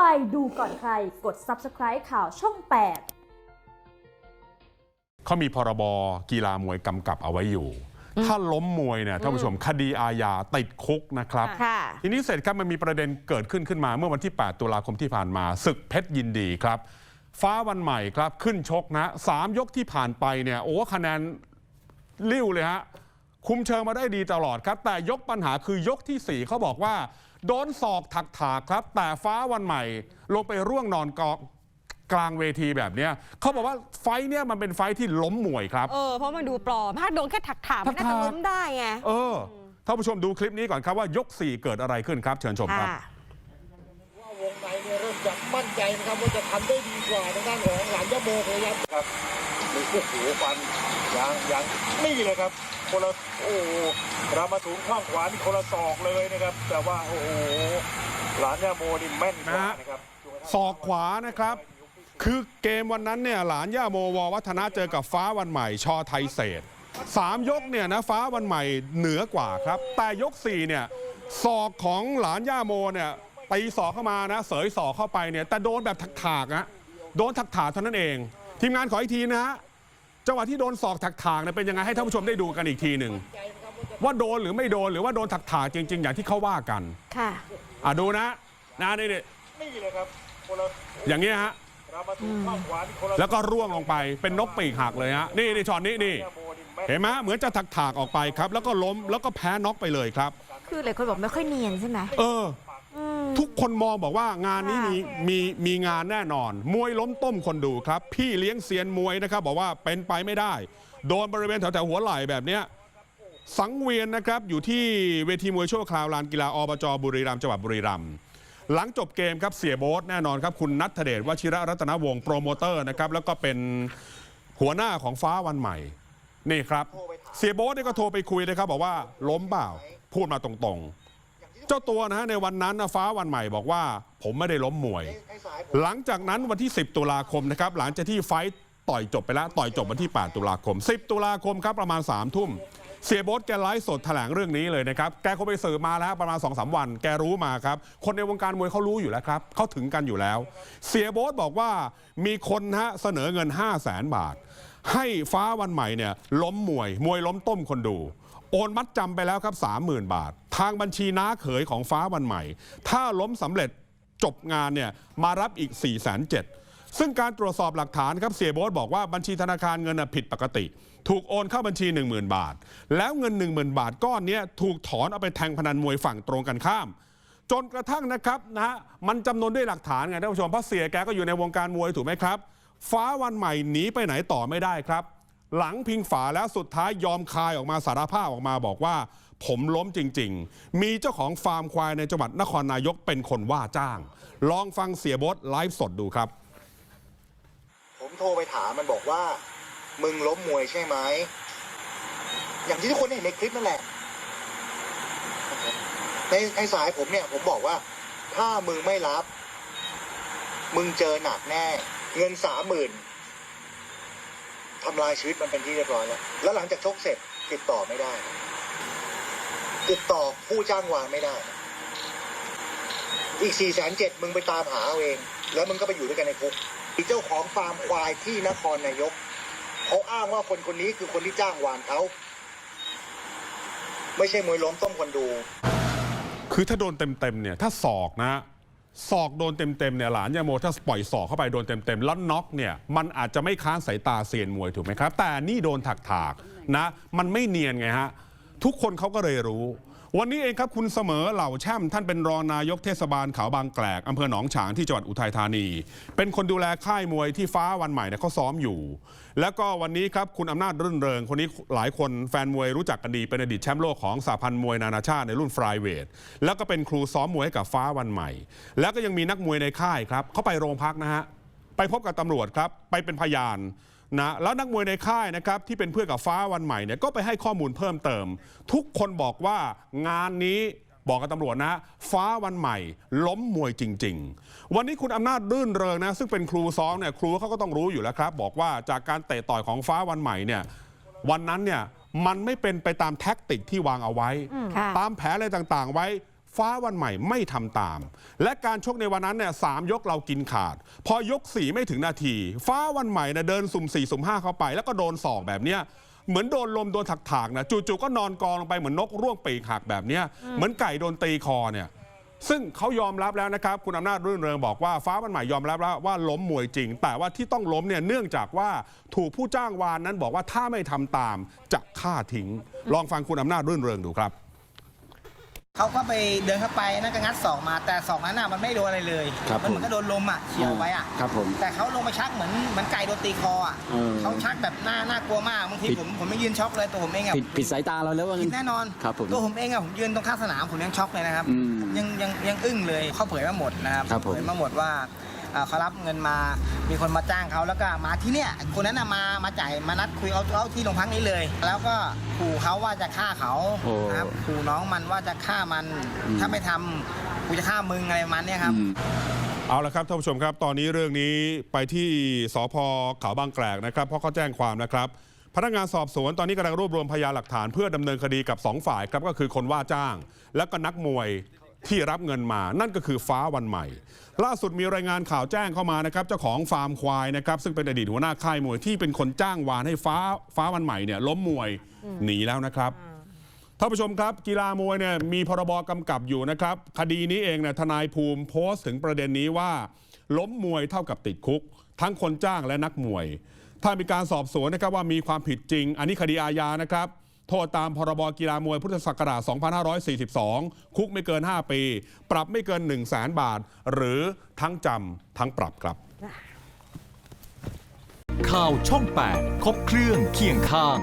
ไวดูก่อนใคร กด Subscribe ข่าวช่อง 8 เขามีพรบกีฬามวยกำกับเอาไว้อยู่ ถ้าล้มมวยเนี่ยท่านผู้ชมคดีอาญาติดคุกนะครับค่ะทีนี้เสร็จครับมันมีประเด็นเกิดขึ้นขึ้นมาเมื่อวันที่ 8 ตุลาคมที่ผ่านมาศึกเพชรยินดีครับ ฟ้าวันใหม่ครับขึ้นชกนะสามยกที่ผ่านไปเนี่ยโอ้คะแนนลิ้วเลยฮะ คุมเชิงมาได้ดีตลอดครับ แต่ยกปัญหาคือยกทีสี่ 4 เขาบอกว่า โดนศอกถักถากครับ แต่ฟ้าวันใหม่ ลงไปร่วงนอนกองกลางเวทีแบบเนี้ยเขาบอกว่าไฟท์เนี่ยมันเป็นไฟท์ที่ล้มมวยครับ เออ เพราะมันดูปลอม ถ้าโดนแค่ถักถามมันน่าถัจะกๆล้มได้ไง เออ ท่านผู้ชมดูคลิปนี้ก่อนครับว่ายก 4 เกิดอะไรขึ้นครับ เชิญชมครับค่ะว่าวงในเนี่ยเริ่มจะมั่นใจนะครับว่าจะทำได้ดีกว่าทางด้านของหลานยะโมพยายามครับมีโอ้โหฟัน ยางยางนี่เลยครับคนละโอ้รามาสูงข้างขวานี่คนละศอกเลยนะครับ แต่ว่าโอ้โหหลานยะโมนี่แม่นกว่านะครับศอกขวานะครับ คือเกมวันนั้นเนี่ยหลานย่าโมววัฒนะเจอกับฟ้าวันใหม่ ชอไทยเศษสามยกเนี่ยนะฟ้าวันใหม่เหนือกว่าครับ แต่ยก4เนี่ยศอกของหลานย่าโมเนี่ยตีศอกเข้ามานะ เสยศอกเข้าไปเนี่ยแต่โดนแบบถากๆนะโดนถากๆเท่านั้นเอง ทีมงานขออีกทีนะฮะ จังหวะที่โดนศอกถากๆเนี่ยเป็นยังไงให้ท่านผู้ชมได้ดูกันอีกทีหนึ่งว่าโดนหรือไม่โดนหรือว่าโดนถากๆจริง ๆ อย่างที่เขาว่ากันค่ะอะดูนะนะนี่นี่นี่เลยครับคนละอย่างนี้ยฮะรามาสูงข้างขวานี่คนละแล้วก็ร่วงลงไปเป็นนกปีกหักเลยฮะนี่นี่ช็อตนี้นี่ยะโมนี่แม่นเห็นไหมเหมือนจะถักถากๆออกไปครับ แล้วก็ล้มแล้วก็แพ้น็อกไปเลยครับ คือหลายคนบอกไม่ค่อยเนียนใช่ไหมเอออืม ทุกคนมองบอกว่างานนี้มีมีมีงานแน่นอน มวยล้มต้มคนดูครับ พี่เลี้ยงเซียนมวยนะครับ บอกว่าเป็นไปไม่ได้ โดนบริเวณแถวแถวๆหัวไหล่แบบเนี้ยสังเวียนนะครับอยู่ที่เวทีมวยชั่วคราวลานกีฬาอบจบุรีรัมย์จังหวัดบุรีรัมย์หลังจบเกมครับเสียโบ๊ทแน่นอนครับคุณนัทเดชวชิระรัตนวงศ์โปรโมเตอร์นะครับแล้วก็เป็นหัวหน้าของฟ้าวันใหม่นี่ครับเสียโบ๊ทนี่ก็โทรไปคุยนะครับบอกว่าล้มเปล่าพูดมาตรงๆ เจ้าตัวนะฮะในวันนั้นนะฟ้าวันใหม่บอกว่า ผมไม่ได้ล้มมวย หลังจากนั้นวันที่ 10 ตุลาคมนะครับหลังจากที่ไฟท์ต่อยจบไปแล้วต่อยจบวันที่ 8 ตุลาคม 10 ตุลาคมครับประมาณ 3 ทุ่ม เสียโบ๊ทแกไลฟ์สดแถลงเรื่องนี้เลยนะครับ แกคงไปสืบมาแล้วประมาณ2-3วัน แกรู้มาครับ คนในวงการมวยเขารู้อยู่แล้วครับเขาถึงกันอยู่แล้ว เสียโบ๊ทบอกว่ามีคนฮะเสนอเงิน 5 0 0แสนบาท ให้ฟ้าวันใหม่เนี่ยล้มมวย มวยล้มต้มคนดู โอนมัดจำไปแล้วครับ 30,000 บาท ทางบัญชีน้าเขยของฟ้าวันใหม่ ถ้าล้มสำเร็จจบงานเนี่ยมารับอีก 4 7 0 0 0 ซึ่งการตรวจสอบหลักฐานครับเสียโบ๊ทบอกว่าบัญชีธนาคารเงินน่ะผิดปกติ ถูกโอนเข้าบัญชี 10,000 บาท แล้วเงิน 10,000 บาทก้อนเนี้ยถูกถอนเอาไปแทงพนันมวยฝั่งตรงกันข้าม จนกระทั่งนะครับนะฮะมันจำนวนด้วยหลักฐานไงท่านผู้ชมเพราะเสียแกก็อยู่ในวงการมวยถูกไหมครับ ฟ้าวันใหม่หนีไปไหนต่อไม่ได้ครับ หลังพิงฝาแล้วสุดท้ายยอมคายออกมาสารภาพออกมาบอกว่า ผมล้มจริง ๆ มีเจ้าของฟาร์มควายในจังหวัดนครนายกเป็นคนว่าจ้าง ลองฟังเสียบดไลฟ์สดดูครับ ผมโทรไปถามมันบอกว่า มึงล้มมวยใช่ไหม อย่างที่ทุกคนเห็นในคลิปนั่นแหละ ในในสายผมเนี่ย ผมบอกว่า ถ้ามึงไม่รับ มึงเจอหนักแน่ เงินสามหมื่น ทำลายชีวิตมันเป็นที่เรียบร้อยแล้ว แล้วหลังจากชกเสร็จติดต่อไม่ได้ ติดต่อผู้จ้างวานไม่ได้ อีกสี่แสนเจ็ดมึงไปตามหาเอาเอง แล้วมึงก็ไปอยู่ด้วยกันในคุกมีเจ้าของฟาร์มควายที่นครนายกเขาอ้างว่าคนคนนี้คือคนที่จ้างวานเขาไม่ใช่มวยล้มต้มคนดู คือถ้าโดนเต็มๆเนี่ย ถ้าศอกนะ ศอกโดนเต็มๆเนี่ยหลานยาโมถ้าปล่อยศอกเข้าไปโดนเต็มๆแล้วน็อกเนี่ยมันอาจจะไม่ค้านสายตาเซียนมวยถูกไหมครับ แต่นี่โดนถากๆนะ มันไม่เนียนไงฮะ ทุกคนเขาก็เลยรู้ วันนี้เองครับคุณเสมอเหล่าแช่มท่านเป็นรองนายกเทศบาลเขาบางแกลกอำเภอหนองฉางที่จังหวัดอุทัยธานี เป็นคนดูแลค่ายมวยที่ฟ้าวันใหม่เนี่ยเขาซ้อมอยู่ แล้วก็วันนี้ครับคุณอำนาจรื่นเริง คนนี้หลายคนแฟนมวยรู้จักกันดีเป็นอดีตแชมป์โลกของสหพันธ์มวยนานาชาติในรุ่นฟลายเวทแล้วก็เป็นครูซ้อมมวยให้กับฟ้าวันใหม่ แล้วก็ยังมีนักมวยในค่ายครับเขาไปโรงพักนะฮะไปพบกับตำรวจครับไปเป็นพยาน นะแล้วนักมวยในค่ายนะครับที่เป็นเพื่อนกับฟ้าวันใหม่เนี่ยก็ไปให้ข้อมูลเพิ่มเติม ทุกคนบอกว่างานนี้บอกกับตำรวจนะ ฟ้าวันใหม่ ล้มมวยจริง ๆ วันนี้คุณอำนาจรื่นเริงนะ ซึ่งเป็นครูซ้อมเนี่ยครูเขาก็ต้องรู้อยู่แล้วครับ บอกว่าจากการเตะต่อยของฟ้าวันใหม่เนี่ยวันนั้นเนี่ยมันไม่เป็นไปตามแท็กติกที่วางเอาไว้ค่ะตามแผนอะไรต่างๆไว้ ฟ้าวันใหม่ไม่ทำตาม และการชกในวันนั้นเนี่ยสามยกเรากินขาด พอยกสี่ไม่ถึงนาที ฟ้าวันใหม่เนี่ยเดินสุ่มสี่สุ่มห้าเข้าไป แล้วก็โดนศอกแบบเนี้ยเหมือนโดนลมโดนถากนะจู่ๆก็นอนกองลงไปเหมือนนกร่วงปีกหักแบบเนี้ยเหมือนไก่โดนตีคอเนี่ยซึ่งเขายอมรับแล้วนะครับ คุณอำนาจรื่นเริงบอกว่าฟ้าวันใหม่ยอมรับแล้วว่าล้มมวยจริง แต่ว่าที่ต้องล้มเนี่ยเนื่องจากว่าถูกผู้จ้างวานนั้นบอกว่าถ้าไม่ทำตามจะฆ่าทิ้ง ลองฟังคุณอำนาจรื่นเริงดูครับ เขาก็ไปเดินเข้าไปนั่นก็งัดศอกมา แต่ศอกนั้นน่ะมันไม่โดนอะไรเลยครับมันเหมือนผมก็โดนลมอะเฉียวไว้อะครับผมแต่เขาลงมาชักเหมือนเหมือนไก่โดนตีคออะเออเขาชักแบบหน้าน่ากลัวมากบางทีผิด ผมผมไม่ยืนช็อกเลยตัวผมเองอะผิดผิดสายตาเราแล้วว่าผิงั้ดนแน่นอนครับผมตัวผมเองอะผมยืนตรงข้างสนามผมยังช็อกเลยนะครับ อืมยังยังยังอึ้งเลยเขาเผยมาหมดนะครับครับผม เผยมาหมดว่า เอ่อเขารับเงินมา มีคนมาจ้างเขาแล้วก็มาที่เนี่ยคนนั้นน่ะมามาจ่ายมานัดคุยเอาเอาที่โรงพักนี้เลย แล้วก็ขู่เขาว่าจะฆ่าเขาโอ้นะครับขู่น้องมันว่าจะฆ่ามันอืมถ้าไม่ทำกูจะฆ่ามึงอะไรประมันเนี่ยครับอืมเอาละครับท่านผู้ชมครับ ตอนนี้เรื่องนี้ไปที่สพเขาบางแกรกนะครับ เพราะเขาแจ้งความนะครับพนักงานสอบสวนตอนนี้กำลังรวบรวมพยานหลักฐานเพื่อดำเนินคดีกับ 2 ฝ่ายครับก็คือคนว่าจ้าง และก็นักมวย ที่รับเงินมา นั่นก็คือฟ้าวันใหม่ ล่าสุดมีรายงานข่าวแจ้งเข้ามานะครับเจ้าของฟาร์มควายนะครับซึ่งเป็นอดีตหัวหน้าค่ายมวยที่เป็นคนจ้างวานให้ฟ้าฟ้าวันใหม่เนี่ยล้มมวยหนีแล้วนะครับท่านผู้ชมครับ กีฬามวยเนี่ยมีพรบกำกับอยู่นะครับ คดีนี้เองเนี่ยทนายภูมิโพสต์ถึงประเด็นนี้ว่า ล้มมวยเท่ากับติดคุก ทั้งคนจ้างและนักมวย ถ้ามีการสอบสวนนะครับว่ามีความผิดจริง อันนี้คดีอาญานะครับ โทษตามพรบกีฬามวยพุทธศักราช 2542 คุกไม่เกิน 5 ปี ปรับไม่เกิน 1 0 0 0 0แบาท หรือทั้งจำทั้งปรับครับ ข่าวช่อง 8 ครบเครื่องเคียงข้าง